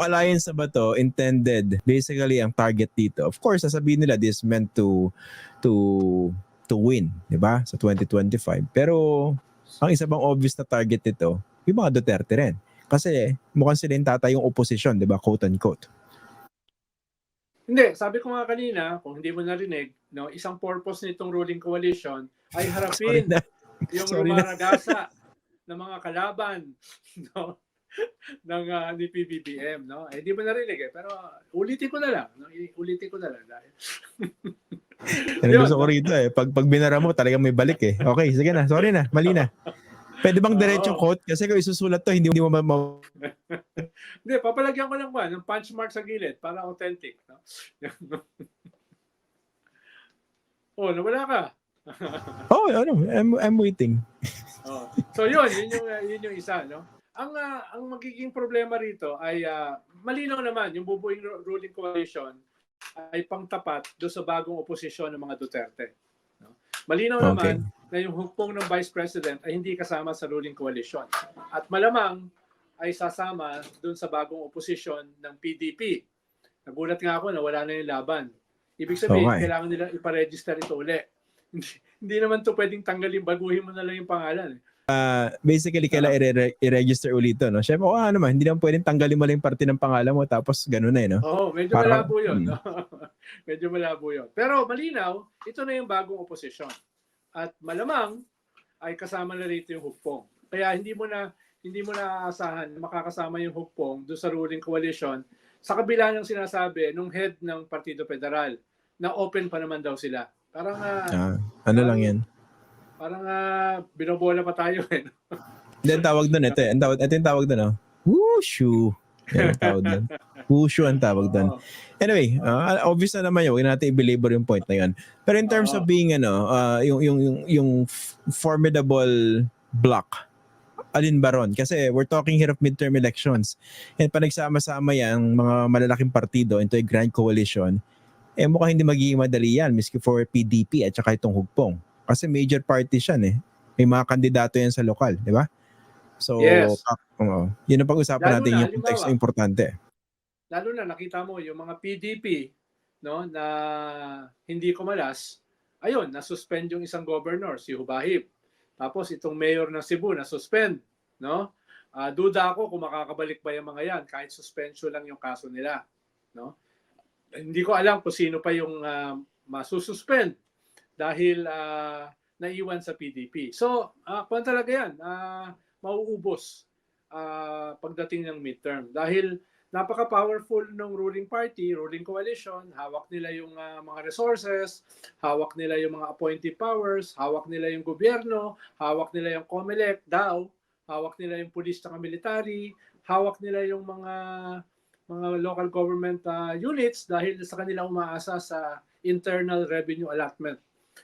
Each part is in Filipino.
Itong alliance na ba to intended basically ang target dito. Of course, sasabihin nila this meant to to to win, 'di ba? Sa 2025. Pero ang isa bang obvious na target nito, yung mga Duterte rin. Kasi mukhang sila yung tatay yung opposition, 'di ba? Quote unquote. Hindi, sabi ko nga kanina, kung hindi mo narinig, no, isang purpose nitong ruling coalition ay harapin yung sorry ng mga kalaban no, ng ah, ni PBBM. No? Eh, di mo narinig eh. Pero ulitin ko na lang. No? Ulitin ko na lang. Dahil... Yan gusto ko rito eh. Pag, pag binara mo, talagang may balik eh. Okay, sige na. Sorry na. Mali na. Pwede bang diretsong Oo. quote? Kasi kung isusulat to, hindi, hindi mo ma- ma- Hindi, papalagyan ko lang ba ng punch mark sa gilid para authentic. No? oh, nawala ka. Oh, ano, I'm, I'm waiting. Oh. So yun, yun yung uh, yun yung isa, no? Ang uh, ang magiging problema rito ay uh, malinaw naman yung bubuing ru- ruling coalition ay pangtapat do sa bagong oposisyon ng mga Duterte. No? Malinaw Okay. naman na yung hukbong ng Vice President ay hindi kasama sa ruling coalition. At malamang ay sasama doon sa bagong oposisyon ng PDP. Nagulat nga ako na wala na yung laban. Ibig sabihin, Okay. kailangan nila iparegister ito uli. hindi, hindi naman to pwedeng tanggalin, baguhin mo na lang yung pangalan. eh. Basically, kailangan i- i-register ulit. No? Siyempre, oh, ano naman, hindi naman pwedeng tanggalin mo lang yung parte ng pangalan mo tapos ganun na eh. No? Oo, medyo Parang- malabo yun. Hmm. no? medyo malabo yun. Pero malinaw, ito na yung bagong oposisyon. At malamang ay kasama na rito yung hukpong. Kaya hindi mo na hindi mo na aasahan na makakasama yung hukpong doon sa ruling coalition sa kabila ng sinasabi nung head ng Partido Federal na open pa naman daw sila. Parang ah, Ah, ano lang yan. Parang ah, binobola pa tayo eh. Hindi, ang tawag doon, ito, eh. ang tawag, ito yung tawag doon, oh. Wushu. Yan ang tawag doon. Wushu ang tawag doon. Oo. Anyway, uh, obvious na naman yun. Huwag natin i-belabor yung point na yun. Pero in terms of being, ano, uh, yung, yung, yung, yung formidable block, alin ba ron? Kasi we're talking here of midterm elections. And pa nagsama-sama yan, mga malalaking partido into a grand coalition, eh mukhang hindi magiging madali yan, miski for PDP at saka itong hugpong. Kasi major parties yan eh. May mga kandidato yan sa lokal, di ba? So, Yes. oo. yun ang pag-usapan Lalo natin, na, yung halimbawa, importante. lalo na nakita mo yung mga PDP no na hindi kumalas ayun na-suspend yung isang governor si Hubahib tapos itong mayor ng Cebu na-suspend no Ah, duda ako kung makakabalik pa yung mga yan kahit suspension lang yung kaso nila no hindi ko alam kung sino pa yung ah, masususpend dahil ah, naiwan sa PDP so uh, kung talaga yan ah, mauubos ah, pagdating ng midterm dahil napaka-powerful ng ruling party, ruling coalition, hawak nila yung ah, mga resources, hawak nila yung mga appointee powers, hawak nila yung gobyerno, hawak nila yung COMELEC, DAO, hawak nila yung police at military, hawak nila yung mga mga local government ah, units dahil sa kanila umaasa sa internal revenue allotment.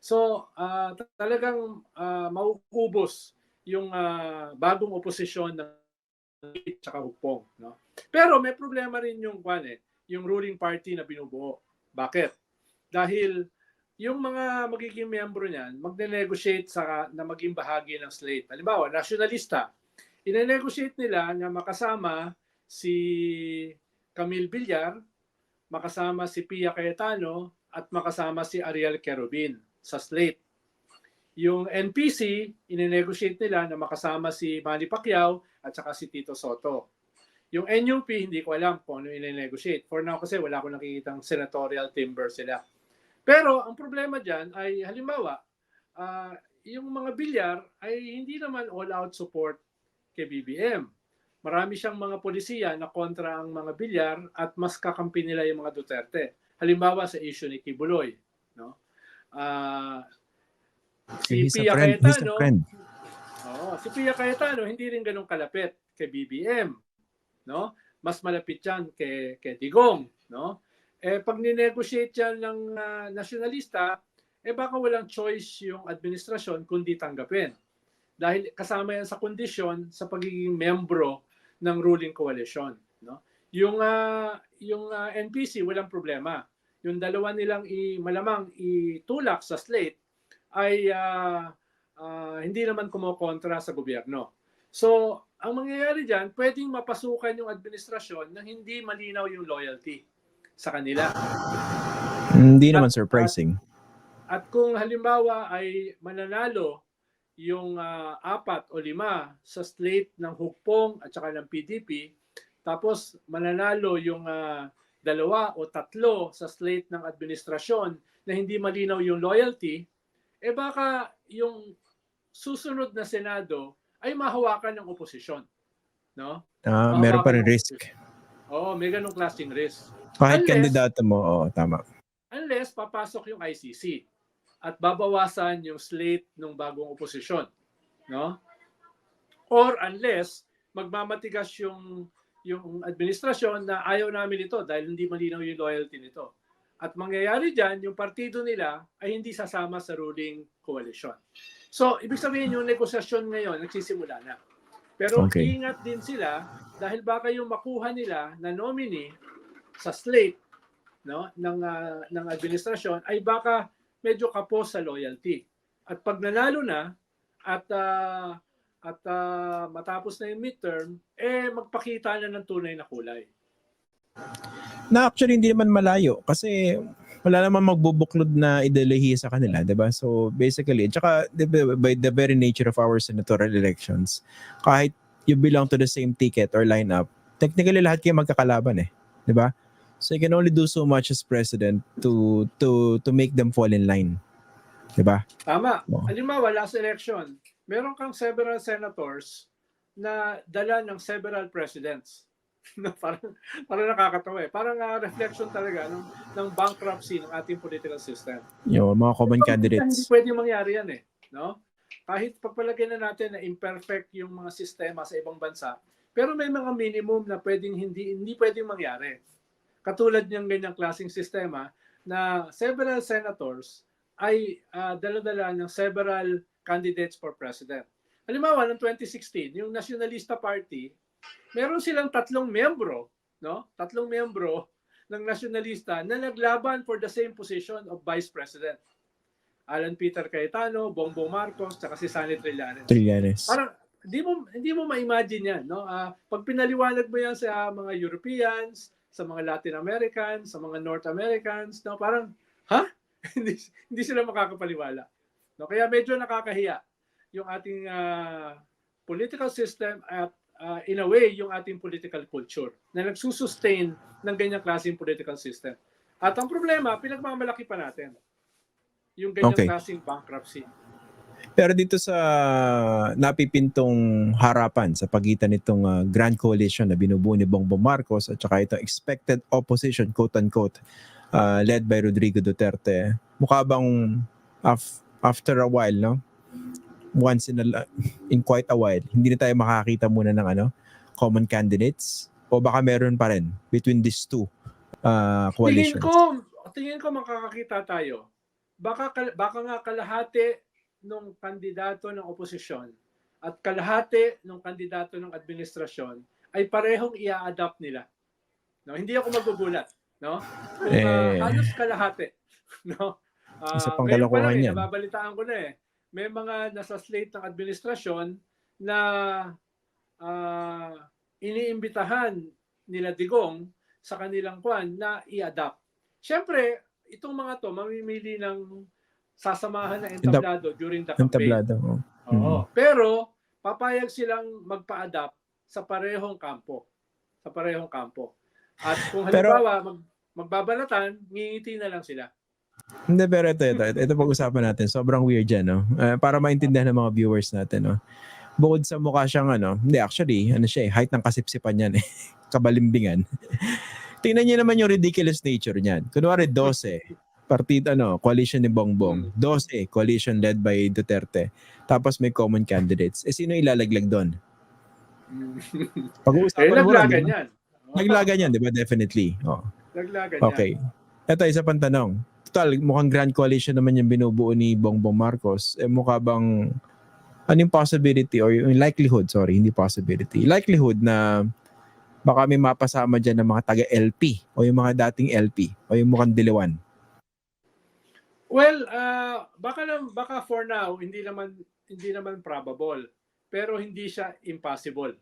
So, ta- talagang ah, mauubos yung ah, bagong oposisyon ng tsaka hukpong, no? Pero may problema rin yung kwan eh, yung ruling party na binubuo. Bakit? Dahil yung mga magiging miyembro niyan, magne-negotiate sa na maging bahagi ng slate. Halimbawa, nationalista, ine-negotiate nila na makasama si Camille Villar, makasama si Pia Cayetano, at makasama si Ariel Querubin sa slate. Yung NPC, ine-negotiate nila na makasama si Manny Pacquiao at saka si Tito Soto. Yung NUP, hindi ko alam kung ano i-negotiate. For now kasi wala akong nakikitang senatorial timber sila. Pero ang problema dyan ay halimbawa, ah, yung mga bilyar ay hindi naman all-out support kay BBM. Marami siyang mga polisiya na kontra ang mga bilyar at mas kakampi nila yung mga Duterte. Halimbawa sa issue ni Kibuloy. No? Ah, si a Pia friend. Cayetano. Oo, si Pia Cayetano hindi rin ganun kalapit kay BBM, no? Mas malapit 'yan kay kay Digong, no? Eh pag ni-negotiate yan ng ah, nasyonalista, eh baka walang choice yung administrasyon kundi tanggapin. Dahil kasama yan sa kondisyon sa pagiging membro ng ruling coalition, no? Yung ah, yung ah, NPC walang problema. Yung dalawa nilang i, malamang itulak sa slate ay ah, ah, hindi naman kumokontra sa gobyerno. So, ang mangyayari dyan, pwedeng mapasukan yung administrasyon na hindi malinaw yung loyalty sa kanila. Hindi naman surprising. At kung halimbawa ay mananalo yung ah, apat o lima sa slate ng Hukpong at saka ng PDP, tapos mananalo yung ah, dalawa o tatlo sa slate ng administrasyon na hindi malinaw yung loyalty, eh baka yung susunod na Senado ay mahawakan ng oposisyon. No? Ah, meron pa rin risk. Oo, may ganong klaseng risk. Kahit Unless- kandidato mo, oo, tama. unless papasok yung ICC at babawasan yung slate ng bagong oposisyon, no? Or unless magmamatigas yung yung administrasyon na ayaw namin ito dahil hindi malinaw yung loyalty nito. At mangyayari diyan, yung partido nila ay hindi sasama sa ruling coalition. So, ibig sabihin yung negosasyon ngayon nagsisimula na. Pero Okay. ingat din sila dahil baka yung makuha nila na nominee sa slate no ng ah, ng administrasyon ay baka medyo kapos sa loyalty. At pag nanalo na at ah, at ah, matapos na yung midterm, eh magpakita na ng tunay na kulay. Na actually hindi naman malayo kasi wala naman magbubuklod na ideolohiya sa kanila, 'di ba? So basically, tsaka 'di ba, by the very nature of our senatorial elections, kahit you belong to the same ticket or lineup, technically lahat kayo magkakalaban eh, 'di ba? So you can only do so much as president to to to make them fall in line. 'Di ba? Tama. Oo. Halimbawa, last election, meron kang several senators na dala ng several presidents. Na parang, parang nakakatawa eh. Parang ah, reflection talaga ng, ng bankruptcy ng ating political system. Yung mga common Hindi candidates. pwedeng mangyari yan eh. No? Kahit pagpalagay na natin na imperfect yung mga sistema sa ibang bansa, pero may mga minimum na pwedeng hindi hindi pwedeng mangyari. Katulad ng ganyang klaseng sistema na several senators ay ah, dala-dala ng several candidates for president. Halimbawa, noong 2016, yung Nationalista Party, meron silang tatlong membro, no? Tatlong membro ng nationalista na naglaban for the same position of vice president. Alan Peter Cayetano, Bongbong Marcos, tsaka si Sunny Trillanes. Trillanes. Parang hindi mo hindi mo ma-imagine 'yan, no? Ah, pag pinaliwanag mo 'yan sa mga Europeans, sa mga Latin Americans, sa mga North Americans, no? Parang ha? hindi hindi sila makakapaniwala. No? Kaya medyo nakakahiya yung ating ah, political system at ah, in a way yung ating political culture na nagsusustain ng ganyang klaseng political system. At ang problema, pinagmamalaki pa natin yung ganyang Okay. klaseng bankruptcy. Pero dito sa napipintong harapan sa pagitan nitong ah, Grand Coalition na binubuo ni Bongbong Marcos at saka itong expected opposition, quote-unquote, ah, led by Rodrigo Duterte, mukha bang af- after a while, no? Once in, a, in quite a while, hindi na tayo makakita muna ng ano, common candidates? O baka meron pa rin between these two Tingin coalitions? ko, tingin ko makakakita tayo. Baka baka nga kalahati ng kandidato ng oposisyon at kalahati ng kandidato ng administrasyon ay parehong i-adapt nila. No, hindi ako magugulat, no? Kung ah, Eh. halos kalahati, no? Ah, Isa pang ngayon pa kalokohan yan. nababalitaan ko na eh. May mga nasa slate ng administrasyon na ah, iniimbitahan nila Digong sa kanilang kwan na i-adapt. Siyempre, itong mga to mamimili ng sasamahan na entablado during the campaign. tablado. oh. Oo. Pero papayag silang magpa-adapt sa parehong kampo. Sa parehong kampo. At kung Pero- halimbawa mag, magbabalatan, ngingiti na lang sila. Hindi, pero ito, ito, ito, ito pag-usapan natin. Sobrang weird yan, no? Eh, para maintindihan ng mga viewers natin, no? Bukod sa mukha siyang, ano, hindi, actually, ano siya eh, height ng kasipsipan yan eh. Kabalimbingan. Tingnan niyo naman yung ridiculous nature niyan. Kunwari, 12, partido, ano, coalition ni Bongbong. 12, coalition led by Duterte. Tapos may common candidates. Eh, sino ilalaglag doon? eh, Pag-uusapan mo lang, naglagan yan. Naglagan yan, di ba? Definitely. Oh. Naglagan Okay. Ito, isa pang tanong. Total, mukhang grand coalition naman yung binubuo ni Bongbong Marcos. Eh, mukha bang, ano yung possibility or yung likelihood, sorry, hindi possibility, likelihood na baka may mapasama dyan ng mga taga-LP o yung mga dating LP o yung mukhang diliwan. Well, ah, baka lang baka for now hindi naman hindi naman probable. pero hindi siya impossible.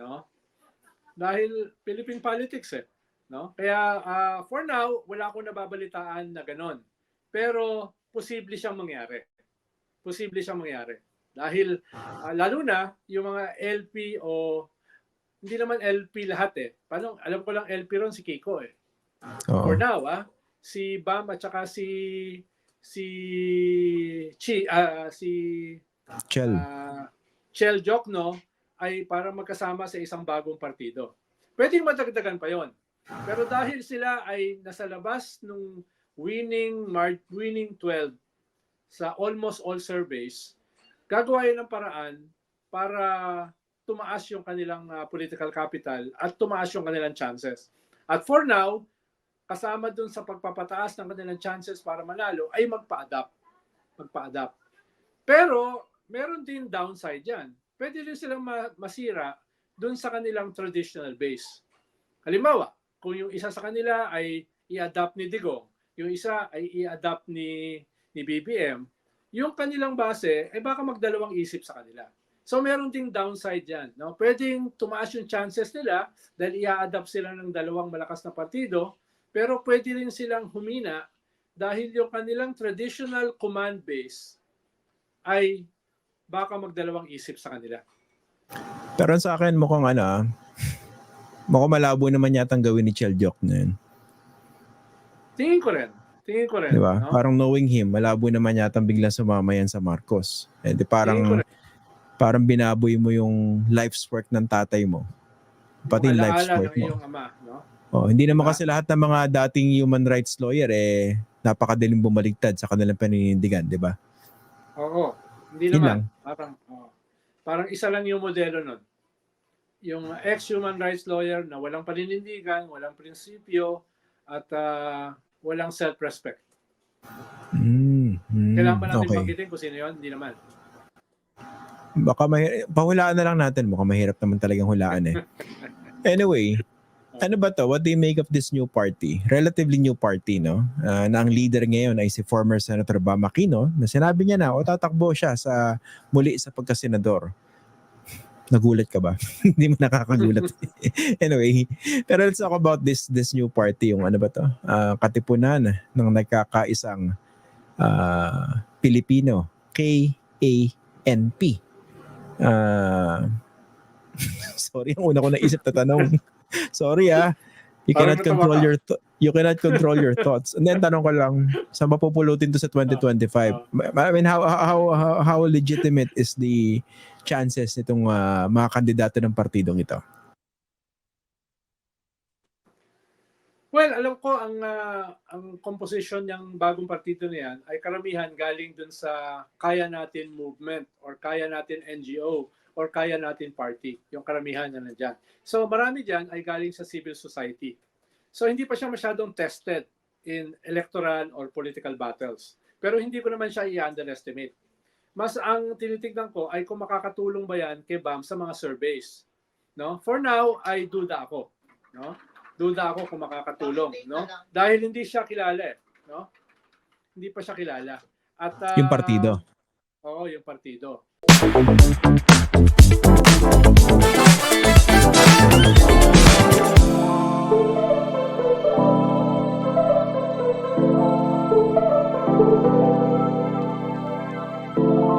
No? Dahil Philippine politics eh. No? Kaya ah, for now, wala akong nababalitaan na ganon. Pero posible siyang mangyari. Posible siyang mangyari. Dahil ah, lalo na yung mga LP o hindi naman LP lahat eh. Paano, alam ko lang LP ron si Kiko eh. Oo. For now, ah, si Bam at saka si si Chi ah, si Chel. ah, Chel Jokno ay parang magkasama sa isang bagong partido. Pwedeng madagdagan pa yon. Pero dahil sila ay nasa labas nung winning mar- winning 12 sa almost all surveys, gagawa yun ng paraan para tumaas yung kanilang ah, political capital at tumaas yung kanilang chances. At for now, kasama dun sa pagpapataas ng kanilang chances para manalo ay magpa-adapt. Magpa-adapt. Pero meron din downside yan. Pwede din silang ma- masira dun sa kanilang traditional base. Halimbawa, kung yung isa sa kanila ay i-adapt ni Digong, yung isa ay i-adapt ni, ni BBM, yung kanilang base ay baka magdalawang isip sa kanila. So meron ding downside yan. No? Pwedeng tumaas yung chances nila dahil i-adapt sila ng dalawang malakas na partido, pero pwede rin silang humina dahil yung kanilang traditional command base ay baka magdalawang isip sa kanila. Pero sa akin mukhang ano mukhang malabo naman yata ang gawin ni Chel Jok na yun. Tingin ko rin. Tingin ko rin. Di ba? no? Parang knowing him, malabo naman yata biglang sumama yan sa Marcos. Eh, di parang, parang binaboy mo yung life's work ng tatay mo. Pati yung life's work mo. iyong ama. No? Oh, hindi naman Diba? kasi lahat ng mga dating human rights lawyer eh napakadaling bumaligtad sa kanilang paninindigan, di ba? Oo. Hindi Yun naman. lang. Parang, oo. parang isa lang yung modelo nun. Yung ex-human rights lawyer na walang paninindigan, walang prinsipyo, at ah, walang self-respect. Mm, mm, Kailangan ba natin okay. banggitin kung sino yun? Hindi naman. Baka may, pahulaan na lang natin. Mukhang mahirap naman talagang hulaan eh. Anyway, ano ba to? What do you make of this new party? Relatively new party, no? Ah, na ang leader ngayon ay si former Senator Bam Aquino na sinabi niya na o tatakbo siya sa muli sa pagkasenador. Nagulat ka ba? Hindi mo nakakagulat. anyway, pero let's talk about this this new party. Yung ano ba to? Ah, katipunan ng nagkakaisang ah, Pilipino. K-A-N-P. Ah, sorry, ang una ko naisip na tanong. sorry ah. You cannot control your you cannot control your thoughts. And then tanong ko lang, saan mapupulutin to sa 2025? I mean, how how how, how legitimate is the chances nitong ah, mga kandidato ng partidong ito? Well, alam ko ang ah, ang composition ng bagong partido na yan ay karamihan galing dun sa kaya natin movement or kaya natin NGO or kaya natin party. Yung karamihan na nandyan. So marami dyan ay galing sa civil society. So hindi pa siya masyadong tested in electoral or political battles. Pero hindi ko naman siya i-underestimate. Mas ang tinitignan ko ay kung makakatulong ba yan kay BAM sa mga surveys. No? For now, ay duda ako. No? duda ako kung makakatulong, no? Dahil hindi siya kilala, eh, no? Hindi pa siya kilala. At ah, Yung partido. Oo, yung partido.